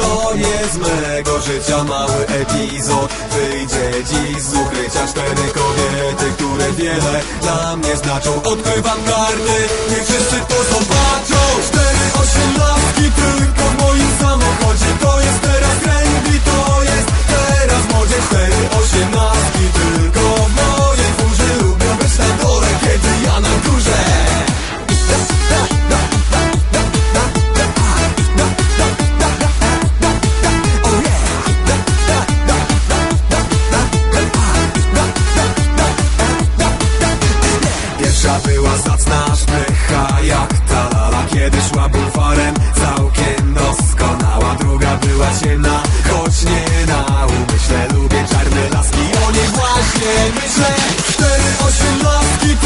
To nie z mego życia. Mały epizod Wyjdzie dziś z ukrycia. Cztery kobiety Które wiele dla mnie znaczą. Odkrywam karty, nie wszyscy to zobaczą. Cztery osiemnastki tylko tle Cztery, osiem laski,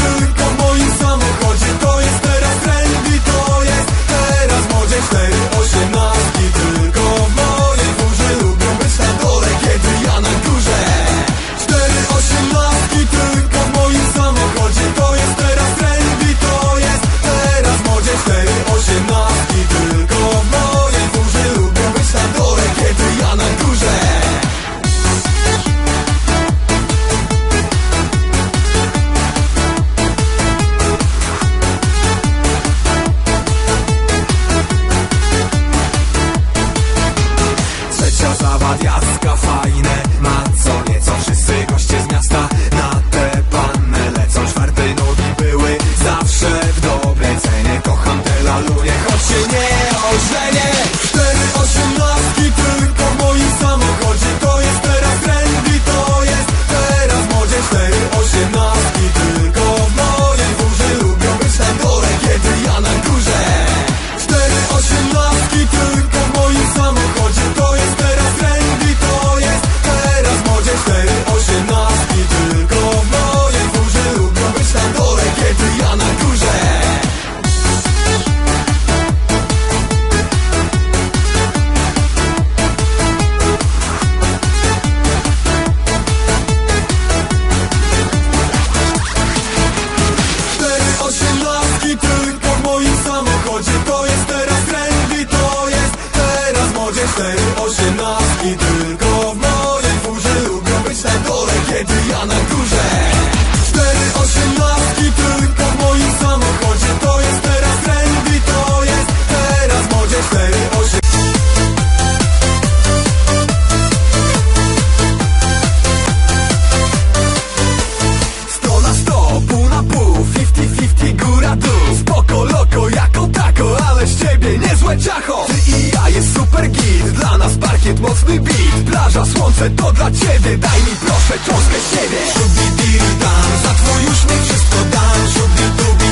To dla ciebie, daj mi proszę troskę siebie. Szubi diri dam, za twój uśmiech wszystko dam. Szubi dubi